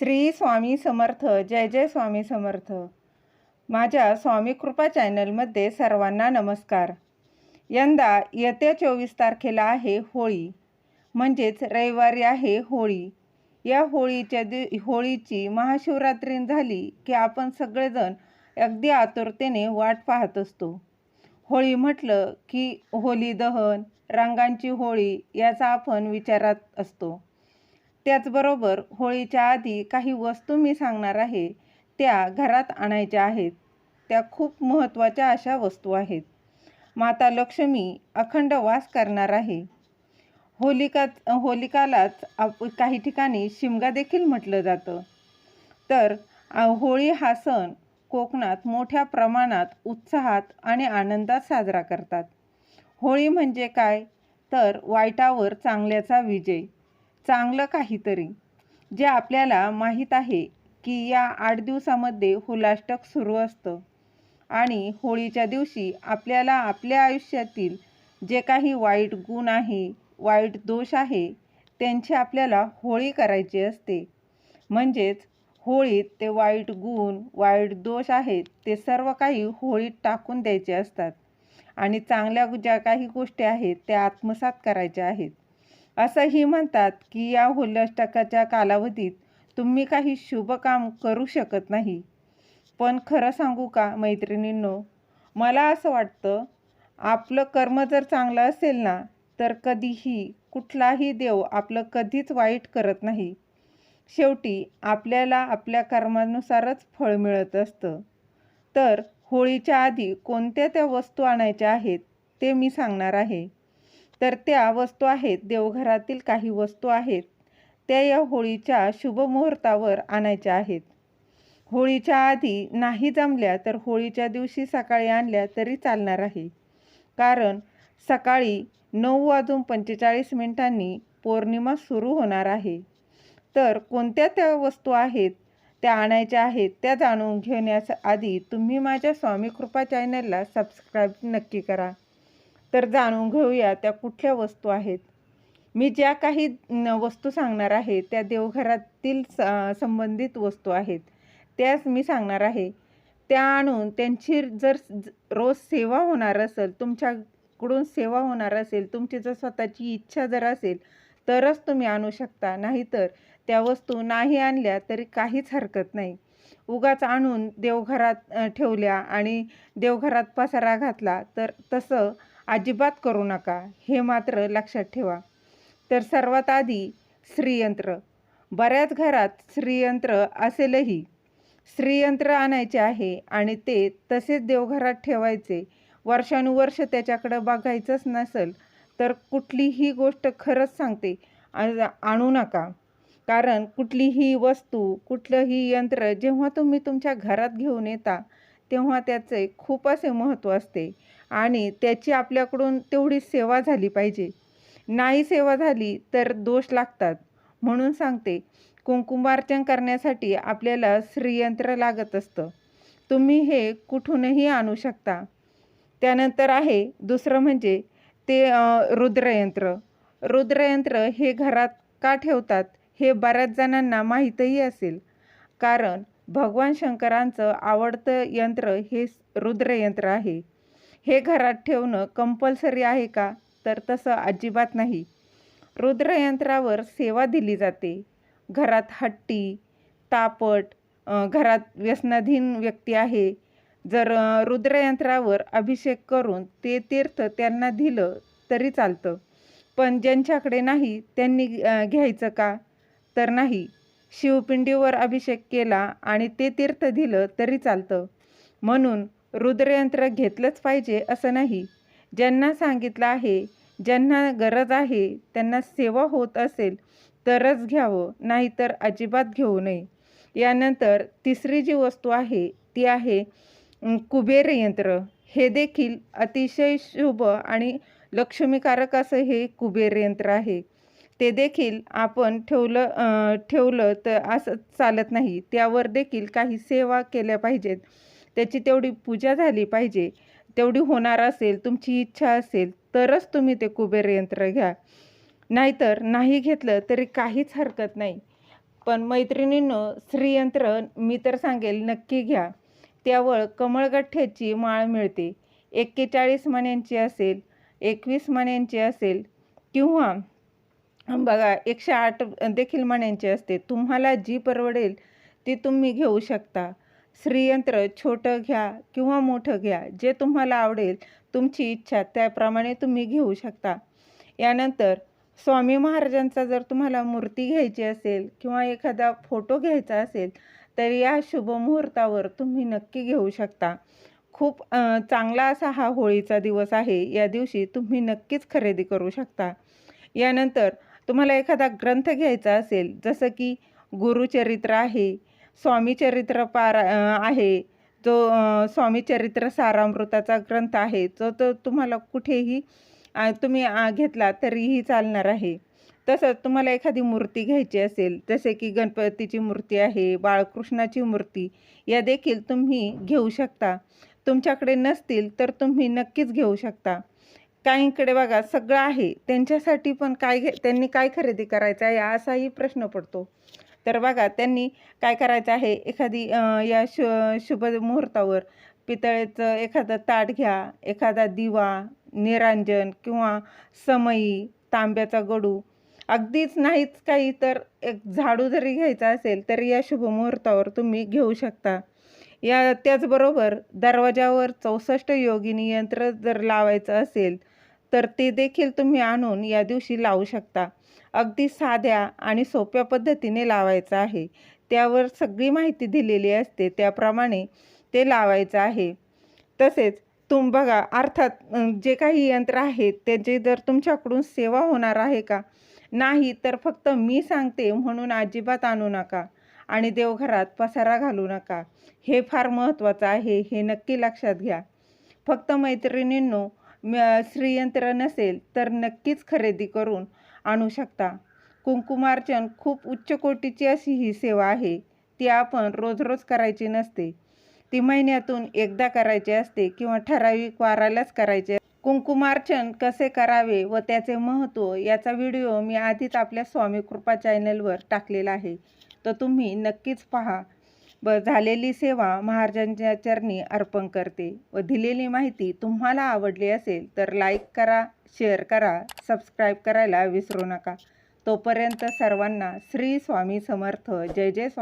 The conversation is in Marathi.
श्री स्वामी समर्थ जय जय स्वामी समर्थ. माझ्या स्वामी कृपा चॅनलमध्ये सर्वांना नमस्कार. यंदा येत्या चोवीस तारखेला आहे होळी. म्हणजेच रविवारी आहे होळी. या होळीच्या दि होळीची महाशिवरात्री झाली की आपण सगळेजण अगदी आतुरतेने वाट पाहत असतो. होळी म्हटलं की होली दहन रंगांची होळी याचा आपण विचारात असतो. त्याचबरोबर होळीच्या आधी काही वस्तू मी सांगणार आहे त्या घरात आणायच्या आहेत. त्या खूप महत्त्वाच्या अशा वस्तू आहेत. माता लक्ष्मी अखंड वास करणार आहे. होलिका होलिकालाच आप काही ठिकाणी शिमगा देखील म्हटलं जातं. तर होळी हा सण कोकणात मोठ्या प्रमाणात उत्साहात आणि आनंदात साजरा करतात. होळी म्हणजे काय? तर वाईटावर चांगल्याचा विजय. चांगलं काहीतरी जे आपल्याला माहीत आहे की या आठ दिवसामध्ये हुलाष्टक सुरू असतं. आणि होळीच्या दिवशी आपल्याला आपल्या आयुष्यातील जे काही वाईट गुण आहे वाईट दोष आहे त्यांची आपल्याला होळी करायची असते. म्हणजेच होळीत ते वाईट गुण वाईट दोष आहेत ते सर्व काही होळीत टाकून द्यायचे असतात. आणि चांगल्या ज्या काही गोष्टी आहेत त्या आत्मसात करायच्या आहेत. असंही म्हणतात की या होलाष्टकाच्या कालावधीत तुम्ही काही शुभ काम करू शकत नाही. पण खरं सांगू का मैत्रिणींनो? मला असं वाटतं आपलं कर्म जर चांगलं असेल ना तर कधीही कुठलाही देव आपलं कधीच वाईट करत नाही. शेवटी आपल्याला आपल्या कर्मानुसारच फळ मिळत असतं. तर होळीच्या आधी कोणत्या त्या वस्तू आणायच्या आहेत ते मी सांगणार आहे. तर त्या वस्तू आहेत देवघरातील काही वस्तू आहेत त्या या होळीच्या शुभमुहूर्तावर आणायच्या आहेत. होळीच्या आधी नाही जमल्या तर होळीच्या दिवशी सकाळी आणल्या तरी चालणार आहे. कारण सकाळी नऊ वाजून पंचेचाळीस मिनिटांनी पौर्णिमा सुरू होणार आहे. तर कोणत्या त्या वस्तू आहेत त्या आणायच्या आहेत त्या जाणून घेण्यास आधी तुम्ही माझ्या स्वामी कृपा चॅनलला सबस्क्राईब नक्की करा. तर जाणून घेऊया त्या कुठल्या वस्तू आहेत. मी ज्या काही वस्तू सांगणार आहे त्या देवघरातील स संबंधित वस्तू आहेत त्याच मी सांगणार आहे. त्या आणून त्यांची जर रोज सेवा होणार असेल तुमच्याकडून सेवा होणार असेल तुमची जर स्वतःची इच्छा जर असेल तरच तुम्ही आणू शकता. नाहीतर त्या वस्तू नाही आणल्या तरी काहीच हरकत नाही. उगाच आणून देवघरात ठेवल्या आणि देवघरात पसारा घातला तर तसं अजिबात करू नका. हे मात्र लक्षात ठेवा. तर सर्वात आधी श्रीयंत्र. बऱ्याच घरात श्रीयंत्र असेलही. श्रीयंत्र आणायचे आहे आणि ते तसेच देवघरात ठेवायचे. वर्षानुवर्ष त्याच्याकडं बघायचंच नसेल तर कुठलीही गोष्ट खरंच सांगते आणू नका. कारण कुठलीही वस्तू कुठलंही यंत्र जेव्हा तुम्ही तुमच्या घरात घेऊन येता तेव्हा त्याचे खूप असे महत्त्व असते. आणि त्याची आपल्याकडून तेवढी सेवा झाली पाहिजे. नाही सेवा झाली तर दोष लागतात. म्हणून सांगते कुंकुमार्चन करण्यासाठी आपल्याला श्रीयंत्र लागत असतं. तुम्ही हे कुठूनही आणू शकता. त्यानंतर आहे दुसरं म्हणजे ते रुद्रयंत्र. रुद्रयंत्र हे घरात का ठेवतात हे बऱ्याच जणांना माहीतही असेल. कारण भगवान शंकरांचं आवडतं यंत्र हे रुद्रयंत्र आहे. हे घरात ठेवणं कंपल्सरी आहे का? तर तसं अजिबात नाही. रुद्रयंत्रावर सेवा दिली जाते. घरात हट्टी तापट घरात व्यसनाधीन व्यक्ती आहे. जर रुद्रयंत्रावर अभिषेक करून ते तीर्थ त्यांना दिलं तरी चालतं. पण ज्यांच्याकडे नाही त्यांनी घ्यायचं का? तर नाही. शिवपिंडीवर अभिषेक केला आणि ते तीर्थ दिलं तरी चालतं. म्हणून रुद्रयंत्र घेतलंच पाहिजे असं नाही. ज्यांना सांगितलं आहे ज्यांना गरज आहे त्यांना सेवा होत असेल तरच घ्यावं नाहीतर अजिबात घेऊ नये. यानंतर तिसरी जी वस्तू आहे ती आहे कुबेर यंत्र. हे देखील अतिशय शुभ आणि लक्ष्मीकारक असं हे कुबेर यंत्र आहे. ते देखील आपण ठेवलं ठेवलं तर असं चालत नाही. त्यावर देखील काही सेवा केल्या पाहिजेत. त्याची तेवढी पूजा झाली पाहिजे. तेवढी होणार असेल तुमची इच्छा असेल तरच तुम्ही ते कुबेर यंत्र घ्या. नाहीतर नाही घेतलं तरी काहीच हरकत नाही. पण मैत्रिणीनं श्रीयंत्र मी तर सांगेल नक्की घ्या. त्यावर कमळगठ्ठ्याची माळ मिळते. एक्केचाळीस मण्यांची असेल एकवीस मण्यांची असेल किंवा बघा एकशे आठ देखील मण्यांची असते. तुम्हाला जी परवडेल ती तुम्ही घेऊ शकता. श्रीयंत्र छोटं घ्या किंवा मोठं घ्या जे तुम्हाला आवडेल तुमची इच्छा त्याप्रमाणे तुम्ही घेऊ शकता. यानंतर स्वामी महाराजांचा जर तुम्हाला मूर्ती घ्यायची असेल किंवा एखादा फोटो घ्यायचा असेल तर या शुभ मुहूर्तावर तुम्ही नक्की घेऊ शकता. खूप चांगला असा हा होळीचा दिवस आहे. या दिवशी तुम्ही नक्कीच खरेदी करू शकता. यानंतर तुम्हाला एखादा ग्रंथ घ्यायचा असेल जसं की गुरुचरित्र आहे स्वामीचरित्र पार आहे. जो स्वामी चरित्र सारामृताचा ग्रंथ आहे जो तो तुम्हाला कुठेही तुम्ही घेतला तरीही चालणार आहे. तसंच तुम्हाला एखादी मूर्ती घ्यायची असेल जसे की गणपतीची मूर्ती आहे बाळकृष्णाची मूर्ती या देखील तुम्ही घेऊ शकता. तुमच्याकडे नसतील तर तुम्ही नक्कीच घेऊ शकता. काहींकडे बघा सगळं आहे. त्यांच्यासाठी पण काय घे त्यांनी काय खरेदी करायचं आहे असाही प्रश्न पडतो. तर बघा त्यांनी काय करायचं आहे? एखादी या शु शुभ मुहूर्तावर पितळेचं एखादं ताट घ्या एखादा दिवा निरांजन किंवा समई तांब्याचा गडू. अगदीच नाहीच काही तर एक झाडू जरी घ्यायचा असेल तर या शुभ मुहूर्तावर तुम्ही घेऊ शकता. या त्याचबरोबर दरवाजावर चौसष्ट योगिनी यंत्र जर लावायचं असेल तर ते देखील तुम्ही आणून या दिवशी लावू शकता. अगदी साध्या आणि सोप्या पद्धतीने लावायचं आहे. त्यावर सगळी माहिती दिलेली असते त्याप्रमाणे ते लावायचं आहे. तसेच तुम बघा अर्थात जे काही यंत्र आहे त्याची जर तुमच्याकडून सेवा होणार आहे का? नाही तर फक्त मी सांगते म्हणून अजिबात आणू नका आणि देवघरात पसारा घालू नका. हे फार महत्त्वाचं आहे हे नक्की लक्षात घ्या. फक्त मैत्रिणींनो म- श्रीयंत्र नसेल तर नक्कीच खरेदी करून आणू शकता. कुंकुमार्चन खूप उच्च कोटीची अशी ही सेवा आहे. ती आपण रोज रोज करायची नसते. ती महिन्यातून एकदा करायची असते किंवा ठराविक वारालाच करायचे कुंकुमार्चन कसे करावे व त्याचे महत्त्व याचा व्हिडिओ मी आधीच आपल्या स्वामी कृपा चॅनलवर टाकलेला आहे. तर तुम्ही नक्कीच पहा. ब झालेली सेवा महाराजांच्या चरणी अर्पण करते व दिलेली माहिती तुम्हाला आवडली असेल तर लाईक करा शेअर करा सबस्क्राईब करायला विसरू नका. तोपर्यंत सर्वांना श्री स्वामी समर्थ. जय जय स्वामी.